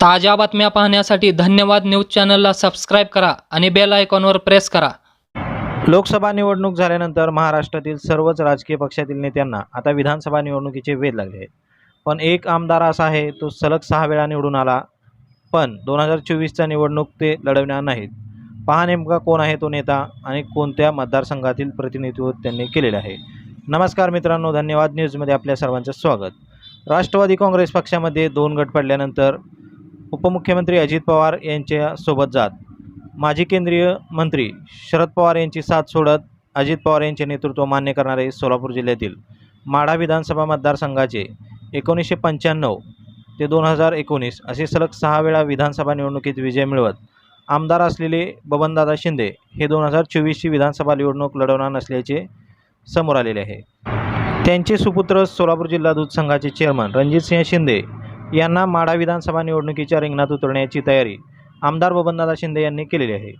ताज्या बातम्या पाहण्यासाठी धन्यवाद न्यूज चॅनलला सबस्क्राईब करा आणि बेल आयकॉनवर प्रेस करा. लोकसभा निवडणूक झाल्यानंतर महाराष्ट्रातील सर्वच राजकीय पक्षातील नेत्यांना आता विधानसभा निवडणुकीचे वेध लागले आहेत. पण एक आमदार असा आहे तो सलग सहा वेळा निवडून आला पण दोन हजार चोवीसचा निवडणूक ते लढवणार नाहीत. पहा नेमका कोण आहे तो नेता आणि कोणत्या मतदारसंघातील प्रतिनिधित्व त्यांनी केलेले आहे. नमस्कार मित्रांनो धन्यवाद. न्यूजमध्ये आपल्या सर्वांचं स्वागत. राष्ट्रवादी काँग्रेस पक्षामध्ये दोन गट पडल्यानंतर उपमुख्यमंत्री अजित पवार यांच्या सोबत जात. माजी केंद्रीय मंत्री शरद पवार यांची साथ सोडत अजित पवार यांचे नेतृत्व मान्य करणारे सोलापूर जिल्ह्यातील माढा विधानसभा मतदारसंघाचे एकोणीसशे पंच्याण्णव ते दोन हजार एकोणीस असे सलग सहा वेळा विधानसभा निवडणुकीत विजय मिळवत आमदार असलेले बबनदादा शिंदे हे दोन हजार चोवीसची विधानसभा निवडणूक लढवणार नसल्याचे समोर आलेले आहे. त्यांचे सुपुत्र सोलापूर जिल्हा दूध संघाचे चेअरमन रणजितसिंह शिंदे यांना माढा विधानसभा निवडणुकीच्या रिंगणात उतरण्याची तयारी आमदार बबनदादा शिंदे यांनी केलेली आहे.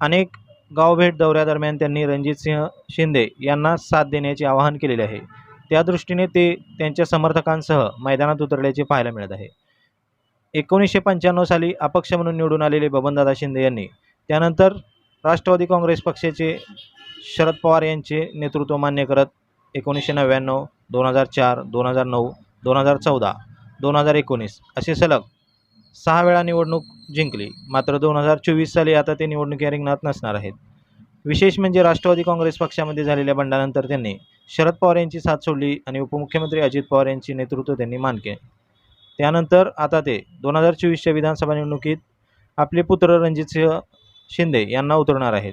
अनेक गावभेट दौऱ्यादरम्यान त्यांनी रणजितसिंह शिंदे यांना साथ देण्याचे आवाहन केलेले आहे. त्या दृष्टीने ते त्यांच्या समर्थकांसह मैदानात उतरल्याचे पाहायला मिळत आहे. एकोणीसशे पंच्याण्णव साली अपक्ष म्हणून निवडून आलेले बबनदादा शिंदे यांनी त्यानंतर राष्ट्रवादी काँग्रेस पक्षाचे शरद पवार यांचे नेतृत्व मान्य करत एकोणीसशे नव्याण्णव दोन हजार चार दोन हजार नऊ दोन हजार चौदा दोन हजार एकोणीस. असे सलग सहा वेळा निवडणूक जिंकली. मात्र दोन हजार चोवीस साली आता ते निवडणुकी रिंगणात नसणार आहेत. विशेष म्हणजे राष्ट्रवादी काँग्रेस पक्षामध्ये झालेल्या बंडानंतर त्यांनी शरद पवार यांची साथ सोडली आणि उपमुख्यमंत्री अजित पवार यांचे नेतृत्व त्यांनी मान केले त्यानंतर आता ते दोन हजार चोवीसच्या विधानसभा निवडणुकीत आपले पुत्र रणजितसिंह शिंदे यांना उतरणार आहेत.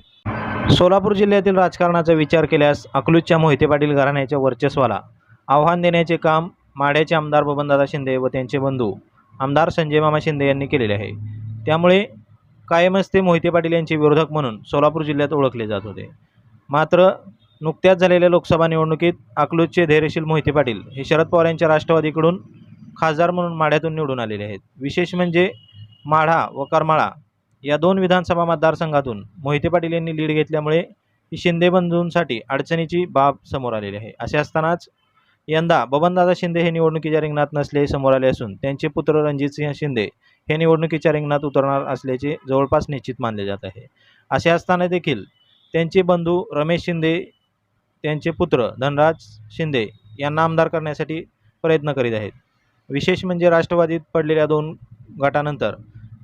सोलापूर जिल्ह्यातील राजकारणाचा विचार केल्यास अकलूजच्या मोहिते पाटील घराण्याच्या वर्चस्वाला आव्हान देण्याचे काम माढ्याचे आमदार बबनदादा शिंदे व त्यांचे बंधू आमदार संजय मामा शिंदे यांनी केलेले आहे. त्यामुळे कायमच ते मोहिते पाटील यांचे विरोधक म्हणून सोलापूर जिल्ह्यात ओळखले जात होते. मात्र नुकत्याच झालेल्या लोकसभा निवडणुकीत अकलूजचे धैर्यशील मोहिते पाटील हे शरद पवार यांच्या राष्ट्रवादीकडून खासदार म्हणून माढ्यातून निवडून आलेले आहेत. विशेष म्हणजे माढा व करमाळा या दोन विधानसभा मतदारसंघातून मोहिते पाटील यांनी लीड घेतल्यामुळे ही शिंदे बंधूंसाठी अडचणीची बाब समोर आलेली आहे. असे असतानाच यंदा बबनदादा शिंदे हे निवडणुकीच्या रिंगणात नसले समोर आले असून त्यांचे पुत्र रणजितसिंह शिंदे हे निवडणुकीच्या रिंगणात उतरणार असल्याचे जवळपास निश्चित मानले जात आहे. असे असताना देखील त्यांचे बंधू रमेश शिंदे त्यांचे पुत्र धनराज शिंदे यांना आमदार करण्यासाठी प्रयत्न करीत आहेत. विशेष म्हणजे राष्ट्रवादीत पडलेल्या दोन गटानंतर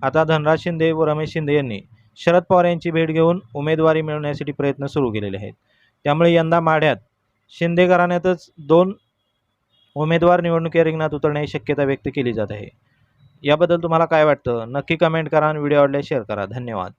आता धनराज शिंदे व रमेश शिंदे यांनी शरद पवार यांची भेट घेऊन उमेदवारी मिळवण्यासाठी प्रयत्न सुरू केलेले आहेत. त्यामुळे यंदा माढ्यात शिंदे घराण्यातच दोन उमेदवार निवडणुकी रिंगणात उतरण्याची शक्यता व्यक्त केली जात आहे. याबद्दल तुम्हाला काय वाटतं? नक्की कमेंट करा आणि व्हिडिओ आवडल्यास शेअर करा. धन्यवाद.